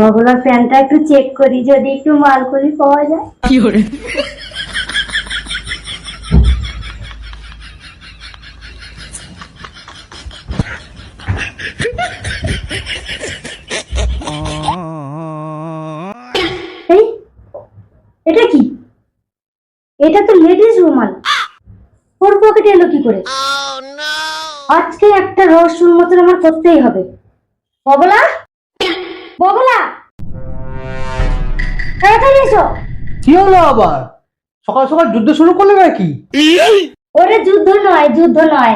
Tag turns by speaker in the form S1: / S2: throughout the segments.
S1: বগলার প্যান্টটা একটু চেক করি যদি একটু মালকুলি পাওয়া যায়। এই এটা কি? এটা তো লেডিস রুমাল ওর পকেটে এলো কি করে? আজকে একটা রহস্যর মতন আমার করতেই হবে। বগলা বগলা! তাড়াতাড়ি এসো।
S2: কি হলো আবার? সকাল সকাল যুদ্ধ শুরু করলে নাকি?
S1: ওরে যুদ্ধ নয় যুদ্ধ নয়।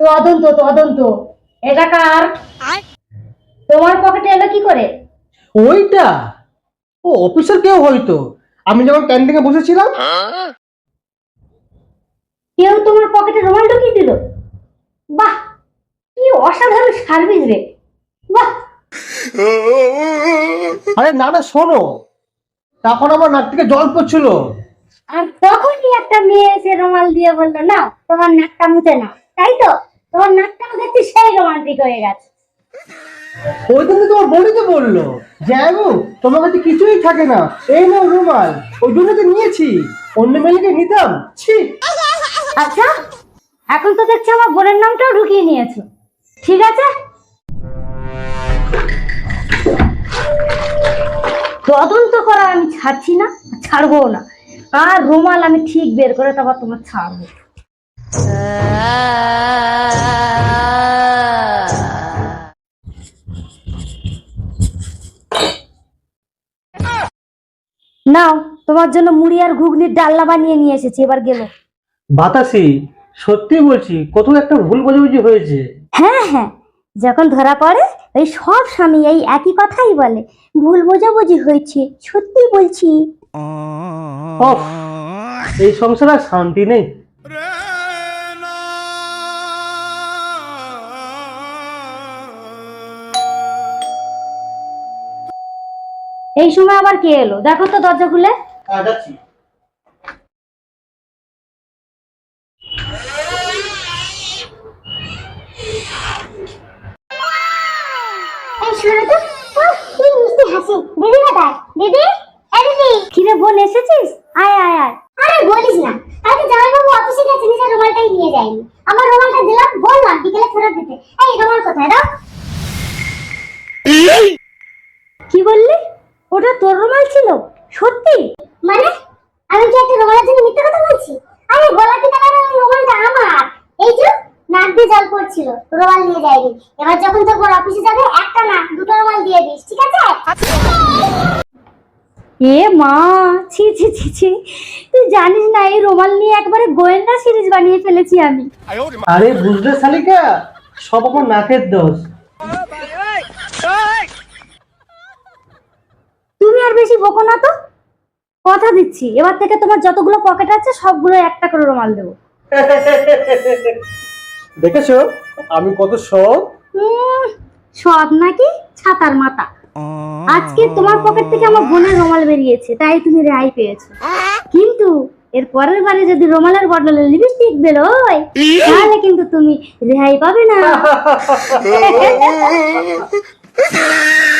S1: তদন্ত তদন্ত এটা কার? তোমার পকেটে এলো কি করে?
S2: ওইটা? ও অফিসের কেউ হয়তো। আমি যখন ক্যান্টিনে বসেছিলাম।
S1: কেউ তোমার পকেটে রুমাল ঢুকিয়ে দিল? বাহ কি অসাধারণ সার্ভিস রে বাহ
S2: আরে না না শোনো। তখন আমার নাক থেকে জল পড়ছিল।
S1: আর তখনই একটা মেয়ে এসে রুমাল দিয়ে বলল না তোমার নাকটা মুছে না তাই তো? তোমার নাকটা মুছে সেই রোমান্টিক হয়ে গেছে।
S2: ওই দিন তো তোমার বোনই তো বলল যাব তোমার কাছে কিছুই থাকে না। এই নাও রুমাল ওই জন্য তো নিয়েছি। অন্য মেয়েকে নিতাম ছি।
S1: আচ্ছা এখন তো দেখছি আমার বোনের নামটাও ঢুকিয়ে নিয়েছো। ঠিক আছে? তদন্ত করা আমি ছাড়ছি না ছাড়বো না। আর রুমাল আমি ঠিক বের করে তারপর তোমার ছাড়বো। নাও তোমার জন্য মুড়ি আর ঘুগনির ডাল্লা বানিয়ে নিয়ে এসেছি এবার গেলো।
S2: বাতাসি সত্যি বলছি কত একটা ভুল বোঝাবুঝি হয়েছে।
S1: হ্যাঁ হ্যাঁ। যখন ধরা পড়ে ওই সব স্বামী এই একই কথাই বলে। ভুল বোঝাবুঝি হয়েছে সত্যি বলছি।
S2: এই সংসারে আর শান্তি নেই।
S1: এই সময় আবার কে এলো? দেখো তো দরজা খুলে।
S2: যাচ্ছি
S1: এই শুনো তো কি মিষ্টি হাসি দিদি কোথায় দিদি এই দিদি কিরে বোন এসেছিস আয় আয় আয়
S3: আরে বলিস না কালকে জামাইবাবু অফিসে গেছে নিজের রুমালটাই নিয়ে যায়নি আমার রুমালটা দিলাম বললাম বিকেলে ফেরত দিতে এই রুমাল কোথায়? দাও
S1: কি বললি? ওটা তোর রুমাল ছিল? সত্যি?
S3: মানে? আমি কি একটা রুমালের জন্য মিথ্যা কথা বলছি? আরে গোলাপি কালারের ওই রুমালটা আমার। এই যে নাক দিয়ে জল পড়ছিল। রুমাল নিয়ে এবার যখন তোর অফিসে যাবে একটা না দুটো রুমাল দিয়ে দিস ঠিক আছে?
S1: এ মা ছি ছি ছি ছি। তুই জানিস না এই রুমাল নিয়ে একবারে গোয়েন্দা সিরিজ বানিয়ে ফেলেছি আমি।
S2: আরে বুঝলে শালিকা? সব আমার নাকের দোষ।
S1: তুমি আর বেশি বকো না তো। কথা দিচ্ছি এবার থেকে তোমার যতগুলো পকেট আছে সবগুলো একটা করে রুমাল দেবো।
S2: দেখেছ? আমি কত সৎ।
S1: উম, সৎ নাকি? ছাতার মাথা। আজকে তোমার পকেট থেকে আমার বোনের রুমাল বেরিয়েছে তাই তুমি রেহাই পেয়েছ। কিন্তু এর পরের বারে যদি রোমালের বদলে লিপস্টিক বেরোয় তাহলে কিন্তু তুমি রেহাই পাবে না।